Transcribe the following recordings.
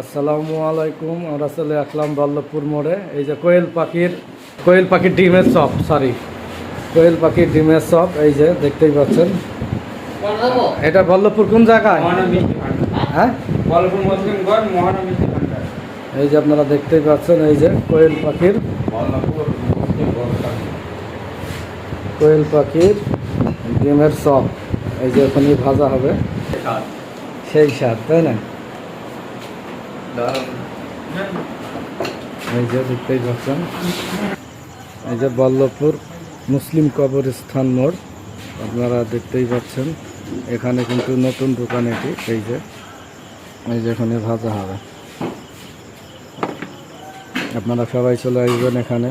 আসসালামু আলাইকুম আমরা চলে আসলাম বল্লভপুর মোড়ে। এই যে কোয়েল পাখির কোয়েল পাখির ডিমের চপ সরি কোয়েল পাখির ডিমের চপ এই যে দেখতেই পাচ্ছেন। এটা বল্লভপুর কোন জায়গায়? হ্যাঁ? এই যে আপনারা দেখতেই পাচ্ছেন এই যে কোয়েল পাখির। কোয়েল পাখির ডিমের চপ এই যে ওখানে ভাজা হবে। সেই স্বাদ তাই না? এই যে দেখতেই পাচ্ছেন। এই যে বল্লভপুর মুসলিম কবরস্থান মোড়, আপনারা দেখতেই পাচ্ছেন। এখানে কিন্তু নতুন দোকান এটি, এই যে। এই যে এখানে ভাজা হবে। আপনারা সবাই চলে আসবেন এখানে।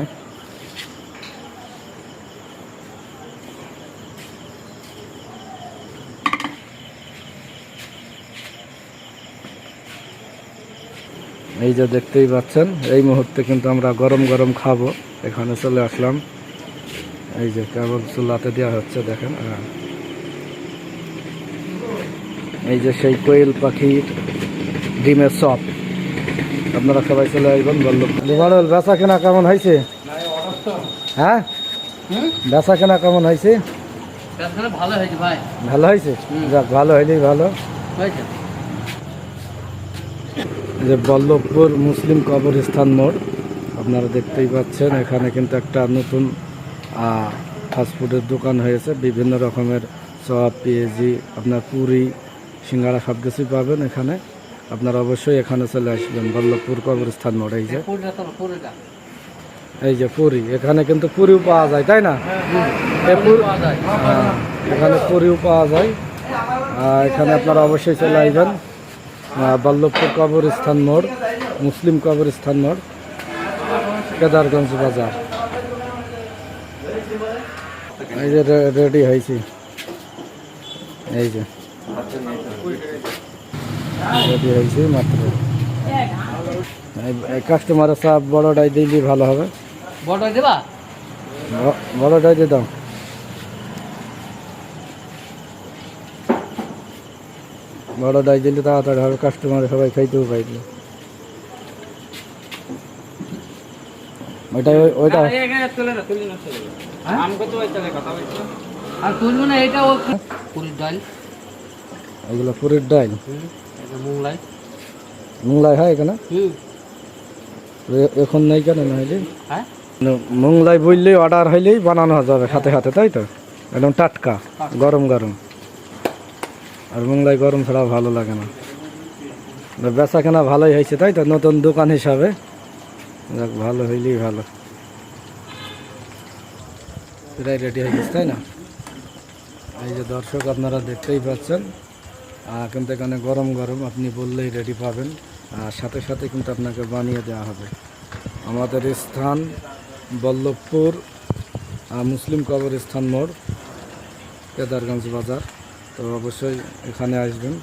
এই যে দেখতেই পাচ্ছেন এই মুহূর্তে কিন্তু আমরা গরম গরম খাব। এখানে চলে আসলাম। এই যে কেবল চুলাতে দেওয়া হচ্ছে দেখেন হ্যাঁ। এই যে সেই কোয়েল পাখির ডিমের চপ। আপনারা সবাই চলে আসবেন বলল বেচা কেনা কেমন হয়েছে? হ্যাঁ? বেচা কেনা কেমন হয়েছে? ভালো হয়েছে ভাই। ভালো হয়েছে? যাক ভালো হইলেই ভালো। হয়েছে। যে বল্লভপুর মুসলিম কবরস্থান মোড় আপনারা দেখতেই পাচ্ছেন এখানে কিন্তু একটা নতুন ফাস্টফুডের দোকান হয়েছে। বিভিন্ন রকমের চপ পেঁয়াজি আপনার পুরি সিঙ্গারা সব কিছুই পাবেন এখানে। আপনারা অবশ্যই এখানে চলে আসবেন বল্লভপুর কবরস্থান মোড় এই যে। এই যে পুরি এখানে কিন্তু পুরিও পাওয়া যায় তাই না? এ পুর- পাওয়া যায়। হ্যাঁ, এখানে পুরিও পাওয়া যায়। আর এখানে আপনারা অবশ্যই চলে আসবেন। বল্লভপুর কবরস্থান মোড় মুসলিম কবরস্থান মোড় কেদারগঞ্জ বাজার। এই যে রেডি হয়েছি। এই যে। রেডি হয়েছি মাত্র। কাস্টমারের সব বড়টাই দিলে ভালো হবে। বড় দেবা? বড়টাই দিয়ে দাও। বড়টাই দিলে তাড়াতাড়ি হবে কাস্টমার সবাই খাইতেও পাইল ওইটা ওইটা আর তুলবো না এটা ও পুরীর ডাল। ওইগুলো পুরীর ডাল। এটা মোংলাই। মোংলাই হয় এখানে? এখন নেই কেন নাহলে হ্যাঁ? মোংলাই বললেই অর্ডার হইলেই বানানো যাবে সাথে সাথে তাই তো? একদম টাটকা। গরম গরম। আর মোংলায় গরম ছাড়া ভালো লাগে না। বেচা কেনা ভালোই হয়েছে, তাই তো? নতুন দোকান হিসাবে। যাক, ভালো হইলেই ভালো। এটাই রেডি হয়ে গেছে, তাই না? এই যে দর্শক আপনারা দেখতেই পাচ্ছেন কিন্তু এখানে গরম গরম আপনি বললেই রেডি পাবেন, আর সাথে সাথে কিন্তু আপনাকে বানিয়ে দেওয়া হবে। আমাদের স্থান বল্লভপুর মুসলিম কবরস্থান মোড়, কেদারগঞ্জ বাজার। তো অবশ্যই এখানে আসবেন।